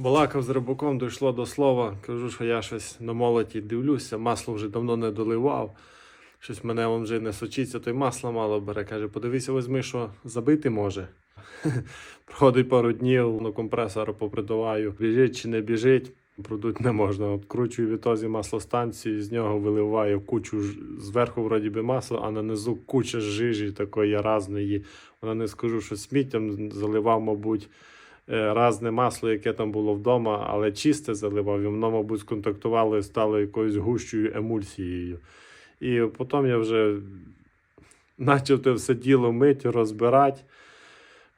Балакав з рибаком, дійшло до слова. Кажу, що я щось на молоті дивлюся, масло вже давно не доливав. Щось мене вам вже не сочиться, то й масло мало бере. Каже, подивися, візьми, що забити може. Проходить пару днів, на компресор попридуваю, біжить чи не біжить. Продуть не можна. От кручую відтозі маслостанцію, з нього виливаю кучу зверху вроді би масло, а на низу куча жижі такої разної. Вона не скажу, що сміттям заливав, мабуть, разне масло, яке там було вдома, але чисте заливав. І воно, мабуть, сконтактувало і стало якоюсь гущою емульсією. І потім я вже почав те все діло мити, розбирати.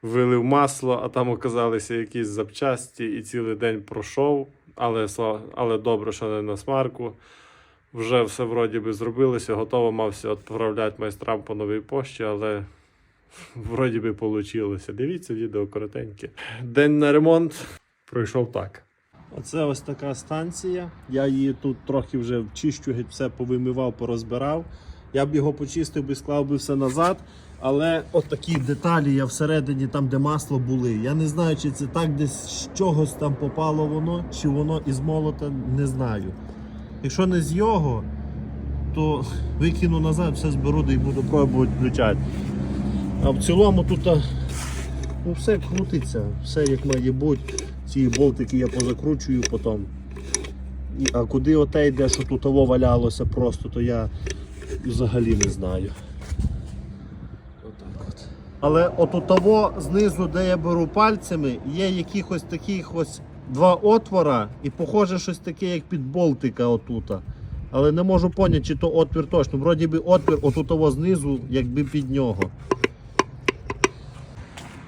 Вилив масло, а там оказалися якісь запчасті, і цілий день пройшов, але, але добре, що не на смарку. Вже все вроді би зробилося, готово мався відправляти майстрам по новій пошті, але вроді би вийшло. Дивіться відео коротеньке. День на ремонт пройшов так. Оце ось така станція. Я її тут трохи вже вчищу, геть все повимивав, порозбирав. Я б його почистив би, склав би все назад. Але от такі деталі я всередині, там, де масло були. Я не знаю, чи це так десь з чогось там попало воно, чи воно із молота, не знаю. Якщо не з його, то викину назад, все зберу і буду пробувати включати. А в цілому тут ну, все крутиться, все як має бути. Ці болтики я позакручую потім. А куди оте йде, що тут того валялося просто, то я взагалі не знаю. Отак от. Але от того знизу, де я беру пальцями, є якихось таких ось два отвора, і похоже щось таке, як під болтика отута. Але не можу поняти, чи то отвір точно. Вроді би отвір отут того знизу, якби під нього.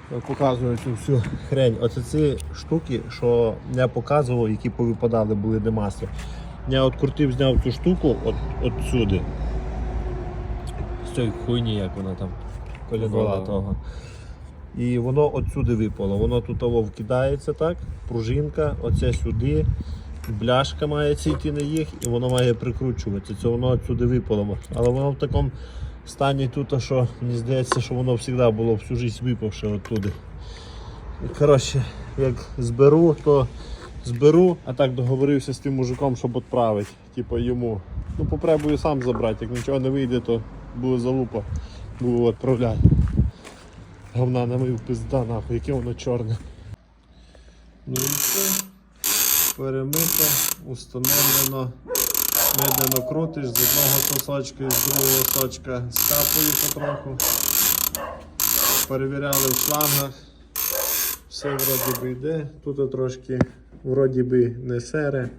Показую цю всю хрень. Оце ці штуки, що я показував, які повипадали, були де масло. Я от крутив, зняв цю штуку от, от сюди. З цієї хуйні, як вона там, колядвала того. І воно отсюди випало. Воно тут того вкидається так, пружинка, оце сюди, бляшка має йти на їх, і воно має прикручуватися. Це воно отсюди випало. Але воно в такому стані тут, що мені здається, що воно завжди було всю життя випавши оттуди. Коротше, як зберу, то зберу, а так договорився з тим мужиком, щоб відправити. Типу йому. Ну, попробую сам забрати, як нічого не вийде, то буде залупа, буду відправляти. Говна намив пизда, нахуй, яке воно чорне. Ну і все. Перемито, установлено. Медленно крутиш з одного сосочка і з другого сочка скапує потроху. Перевіряли в шлангах. Все вроді би йде. Тут трошки вроді би не сере.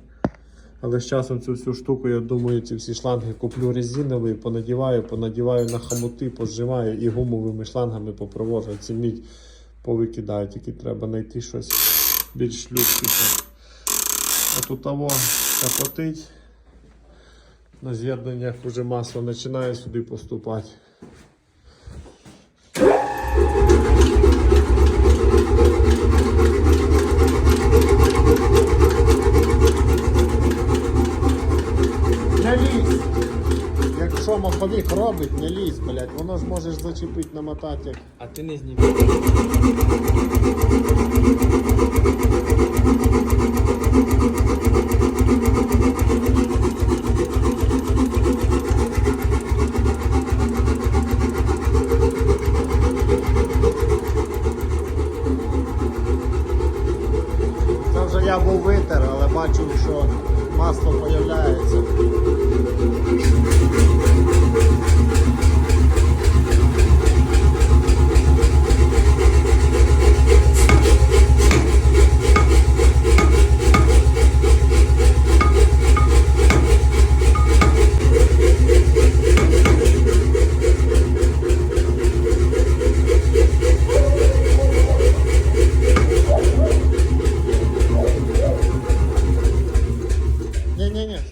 Але з часом цю всю штуку, я думаю, ці всі шланги куплю резинові, понадіваю, понадіваю на хамути, позжимаю і гумовими шлангами попровожу. Ці мідь повикидаю, тільки треба знайти щось більш людське. А тут того капотить. На з'єднаннях вже масло починає сюди поступати. Не! Якщо маховик робить, не лізь, блядь, воно ж можеш зачепити, намотати. А ти не знімай. Це вже я був витер, бачив, що масло з'являється.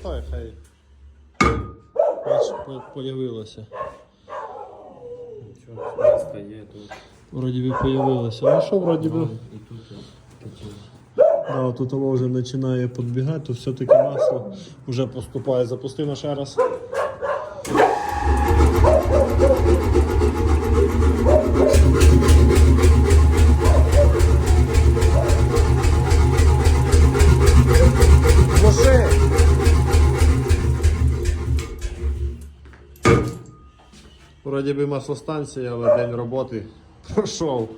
Ні-ні-ні, хай. Появилося. Нічого, є тут. Вроді би появилося. Ну що, вроді би. І тут. Да, тут воно вже починає підбігати, то все-таки масло вже поступає. Запусти на ще раз. Вроді би маслостанція, але день роботи пройшов.